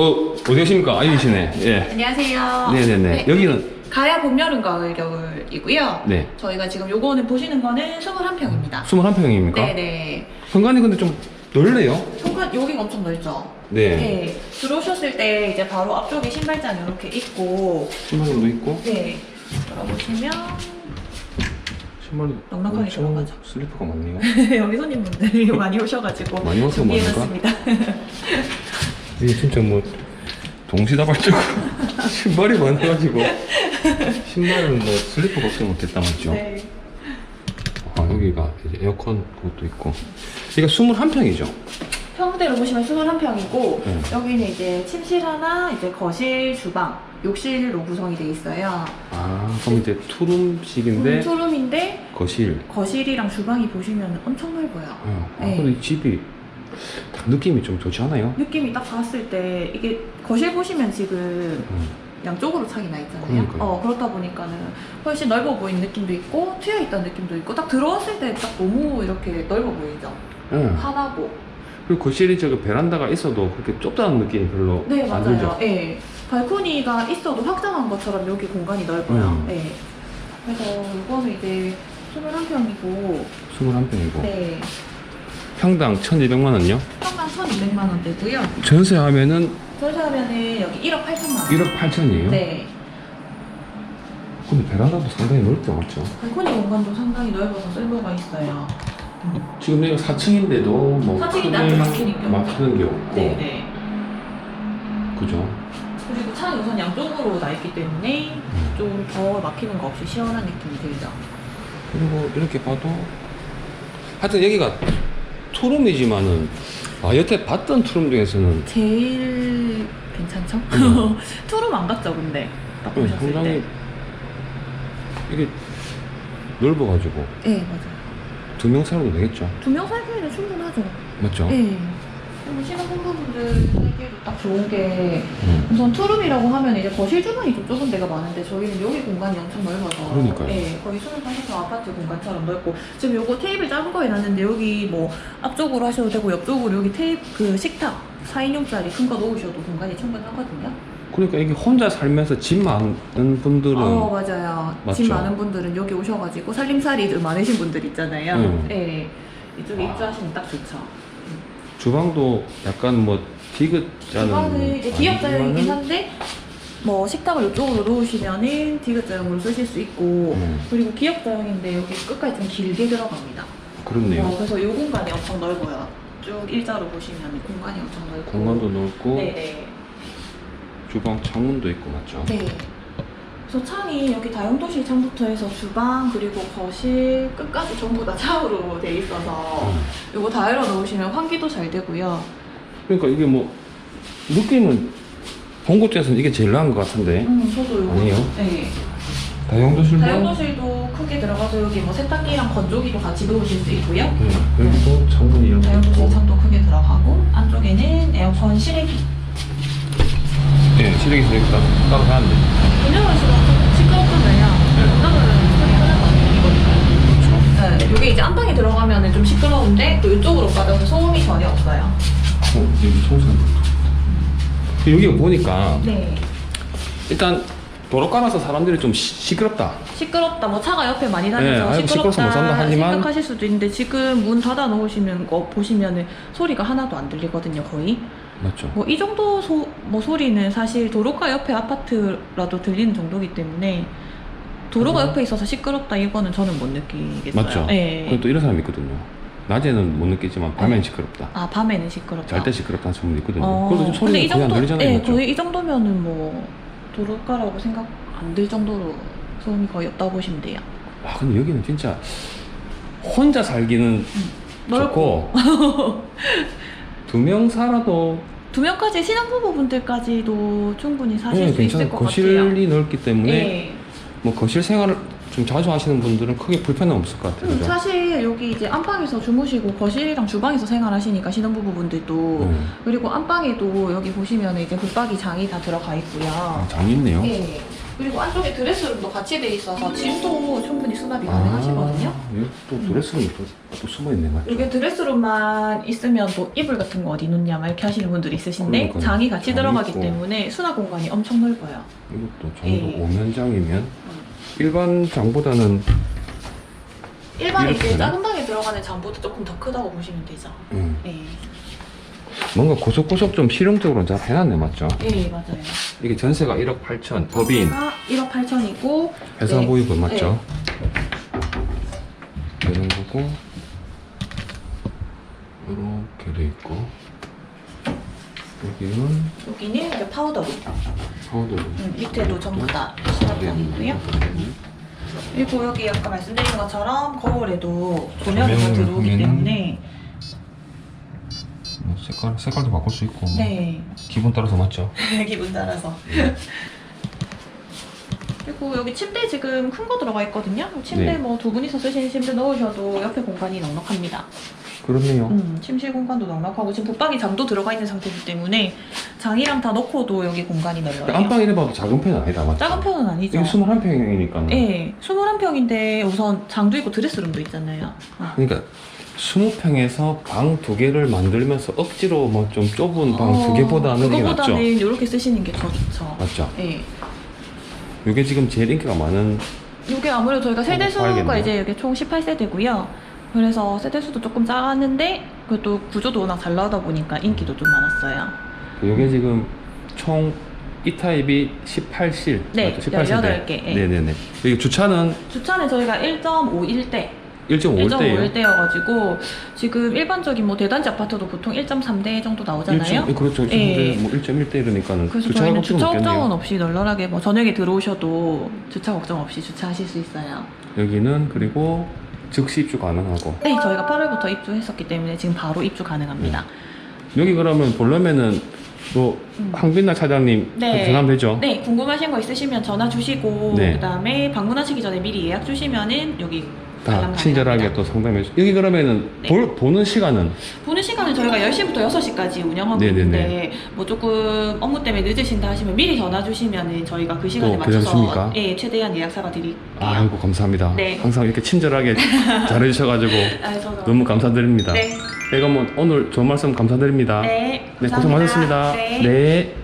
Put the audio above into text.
어, 어디 계십니까? 아이시네. 예. 안녕하세요. 네네네. 네, 여기는, 가야 봄, 여름, 가을, 겨울이고요. 네. 저희가 지금 요거는 보시는 거는 21평입니다. 21평입니까? 네네. 현관이 근데 좀 넓네요. 현관 여기가 엄청 넓죠? 네. 네. 들어오셨을 때 이제 바로 앞쪽에 신발장 이렇게 있고, 신발도 있고. 네. 들어보시면 신발도 넉넉하게 엄청 들어가죠. 슬리퍼가 많네요. 여기 손님분들이 많이 오셔가지고 많이 와서 준비해놨습니다. 이게 진짜 뭐 동시다발적으로 신발이 많아가지고 신발은 뭐 슬리퍼가 없으면 못했다 맞죠? 네. 아 여기가 이제 에어컨 그것도 있고 이게 21평이죠? 평대로 보시면 21평이고 네. 여기는 이제 침실 하나, 이제 거실, 주방, 욕실로 구성이 돼 있어요. 아 그럼 이제 투룸식인데 음, 투룸인데 거실 거실이랑 주방이 보시면 엄청 넓어요. 어, 아 네. 근데 이 집이 딱 느낌이 좀 좋지 않아요? 느낌이 딱 봤을 때 이게 거실 보시면 지금 음. 양쪽으로 창이 나 있잖아요. 그러니까요. 어, 그렇다 보니까는 훨씬 넓어 보이는 느낌도 있고 트여 있다는 느낌도 있고 딱 들어왔을 때 딱 너무 이렇게 넓어 보이죠. 응. 환하고. 그리고 거실이 저기 베란다가 있어도 그렇게 좁다는 느낌이 별로 네 안 맞아요. 들죠? 예. 발코니가 있어도 확장한 것처럼 여기 공간이 넓어요. 음. 예. 그래서 이거는 이제 21평이고 21평이고 네. 평당 1200만 원요? 평당 1,200만 원대고요. 전세하면은 전세하면은 여기 1억 8천만 원. 1억 8천이에요? 네. 근데 베란다도 상당히 넓죠, 맞죠? 발코니 공간도 상당히 넓어서 쓸모가 있어요. 지금 여기가 4층인데도 뭐 4층인데 크게 앞에 막히는 게 막히는 게 없고 네 네. 그죠? 그리고 창이 우선 양쪽으로 나 있기 때문에 음. 좀더 막히는 거 없이 시원한 느낌이 들죠. 그리고 이렇게 봐도 하여튼 여기가 투룸이지만은 아 여태 봤던 투룸 중에서는 제일 괜찮죠? 음. 투룸 안 갔죠, 근데? 딱 음, 보셨을 상당히 때. 이게 넓어가지고 네, 맞아요. 두 명 살아도 되겠죠? 두 명 살기에는 충분하죠. 맞죠? 네. 그리고 신혼부부분들 살기에도 딱 좋은 게 음. 우선 투룸이라고 하면 이제 거실 주방이 좀 좁은 데가 많은데 저희는 여기 공간이 엄청 넓어서 그러니까요. 네, 거의 24평 아파트 공간처럼 넓고 지금 요거 테이블 작은 거 해놨는데 여기 뭐 앞쪽으로 하셔도 되고 옆쪽으로 여기 테이블 그 식탁 4인용짜리 큰 거 놓으셔도 공간이 충분하거든요. 그러니까 이게 혼자 살면서 집 많은 분들은 어 맞아요. 집 맞죠. 많은 분들은 여기 오셔가지고 살림살이 좀 많으신 분들 있잖아요. 음. 네. 이쪽에 아. 입주하시면 딱 좋죠. 주방도 약간 뭐 디귿자는 주방은 이제 기역자형이긴 한데 뭐 식탁을 이쪽으로 놓으시면은 디귿자형으로 쓰실 수 있고 음, 그리고 기역자형인데 여기 끝까지 좀 길게 들어갑니다. 그렇네요. 어, 그래서 이 공간이 엄청 넓어요. 쭉 일자로 보시면 공간이 엄청 넓고 공간도 넓고 네네. 주방 창문도 있고 맞죠? 네. 그래서 창이 여기 다용도실 창부터 해서 주방 그리고 거실 끝까지 전부 다 창으로 돼 있어서 음. 이거 다 열어 놓으시면 환기도 잘 되고요. 그러니까 이게 뭐 느낌은 본것 중에서는 이게 제일 나은 것 같은데 음, 저도 이거 아니에요? 네. 다용도실도 다용도실도 크게 들어가서 여기 뭐 세탁기랑 건조기도 같이 놓으실 수 있고요. 음, 여기도 창문이 이렇게 다용도실 있고 창도 크게 들어가고 안쪽에는 에어컨 실외기. 예, 실외기 실외기 따로, 따로 하는데 조금 시끄럽잖아요. 네. 그러면 소리 하나도 안 들리거든요. 그렇죠 네, 이게 이제 안방에 들어가면 좀 시끄러운데 또 이쪽으로 빠져서 소음이 전혀 없어요. 어, 여기 청소는 여기가 보니까 네. 일단 도로 깔아서 사람들이 좀 시, 시끄럽다 시끄럽다. 뭐 차가 옆에 많이 다녀서 네, 아이고, 시끄러워서 시끄럽다 못 산다 하지만 생각하실 수도 있는데 지금 문 닫아 놓으시면 거 보시면은 소리가 하나도 안 들리거든요, 거의. 맞죠? 뭐 이 정도 소, 뭐 소리는 사실 도로가 옆에 아파트라도 들리는 정도기 때문에 도로가 음. 옆에 있어서 시끄럽다 이거는 저는 못 느끼겠어요. 맞죠? 네. 그리고 또 이런 사람이 있거든요 낮에는 못 느끼지만 밤엔 시끄럽다 아 밤에는 시끄럽다. 잘 때 시끄럽다는 소문이 있거든요 어, 근데 이 소리가 거의 안 정도, 들리잖아요 예, 맞죠? 거의 이 정도면은 뭐 도로가라고 생각 안 들 정도로 소음이 거의 없다고 보시면 돼요. 아 근데 여기는 진짜 혼자 살기는 좋고 두 명 살아도 두 명까지 신혼부부분들까지도 충분히 사실 네, 수 있을 것 같아요. 거실이 넓기 때문에 예. 뭐 거실 생활을 좀 자주 하시는 분들은 크게 불편은 없을 것 같아요 음, 그죠? 사실 여기 이제 안방에서 주무시고 거실이랑 주방에서 생활하시니까 신혼부부분들도 음. 그리고 안방에도 여기 보시면 이제 붙박이 장이 다 들어가 있고요. 아, 장이 있네요 예. 그리고 안쪽에 드레스룸도 같이 돼 있어서 짐도 충분히 수납이 가능하시거든요. 아, 여기 또 드레스룸이 또, 또 숨어있네 맞죠? 이게 드레스룸만 있으면 또 이불 같은 거 어디 놓냐 막 이렇게 하시는 분들이 있으신데 그러니까요. 장이 같이 장이 들어가기 있고. 때문에 수납 공간이 엄청 넓어요. 이것도 정도 예. 오면 장이면 일반 장보다는 일반 이렇게 이제? 작은 방에 들어가는 장보다 조금 더 크다고 보시면 되죠. 음, 네, 뭔가 고속고속 좀 실용적으로 잘 해놨네 맞죠? 예 맞아요. 이게 전세가 1억 8천 법인 1억 8천이고 회사 네. 보유금 맞죠? 이런 거고 이렇게 돼 있고 여기는 여기는 이제 파우더룸. 파우더 음, 밑에도 전부 다 수납장이고요. 그리고 여기 아까 말씀드린 것처럼 거울에도 조명이 다 조명을 들어오기 때문에 뭐 색깔 색깔도 바꿀 수 있고 네 기분 따라서 맞죠? 기분 따라서. 그리고 여기 침대 지금 큰 거 들어가 있거든요. 침대 네. 뭐 두 분이서 쓰시는 침대 넣으셔도 옆에 공간이 넉넉합니다. 그렇네요. 음, 침실 공간도 넉넉하고 지금 붙박이 장도 들어가 있는 상태이기 때문에 장이랑 다 넣고도 여기 공간이 넓어요. 안방 이래 봐도 작은 편은 아니다 맞죠? 작은 편은 아니죠. 이게 21평이니까 네, 21평인데 우선 장도 있고 드레스룸도 있잖아요. 아. 그러니까 20평에서 방 두 개를 만들면서 억지로 뭐 좀 좁은 방두 어, 개보다는 이게 낫죠? 그거보다는 이렇게 쓰시는 게 더 좋죠. 맞죠? 네. 이게 지금 제일 인기가 많은 이게 아무래도 저희가 세대수가 봐야겠네요. 이제 이게 총 18세대고요. 그래서 세대 수도 조금 작았는데 그래도 구조도 워낙 잘 나오다 보니까 인기도 좀 많았어요. 이게 지금 총 이 타입이 18실 네, 맞죠? 18세대 18개, 예. 네네네 여기 주차는 주차는 저희가 1.51대 1.5대예요 1.51대여가지고 지금 일반적인 뭐 대단지 아파트도 보통 1.3대 정도 나오잖아요. 그렇죠 예. 뭐 1.1대 이러니까는 그래서 주차 저희는 주차 걱정은 없이 널널하게 뭐 저녁에 들어오셔도 주차 걱정 없이 주차하실 수 있어요. 여기는 그리고 즉시 입주 가능하고 네, 저희가 8월부터 입주했었기 때문에 지금 바로 입주 가능합니다. 여기 그러면 보려면은 뭐 음. 황빈나 차장님 네. 전화하면 되죠? 네, 궁금하신 거 있으시면 전화 주시고 네. 그다음에 방문하시기 전에 미리 예약 주시면은 여기 다 관람 친절하게 가능합니다. 또 상담해 주 여기 그러면은 네. 볼, 보는 시간은 보는 시간은 저희가 10시부터 6시까지 운영하고 네네네. 있는데 뭐 조금 업무 때문에 늦으신다 하시면 미리 전화 주시면은 저희가 그 시간에 또 맞춰서 괜찮습니까? 예, 최대한 예약 잡아 드릴게요. 아이고 감사합니다 네. 항상 이렇게 친절하게 잘해주셔가지고 아, 저도 너무 감사드립니다 네. 내가 뭐 오늘 좋은 말씀 감사드립니다 네. 네, 고생 감사합니다. 많으셨습니다 네. 네.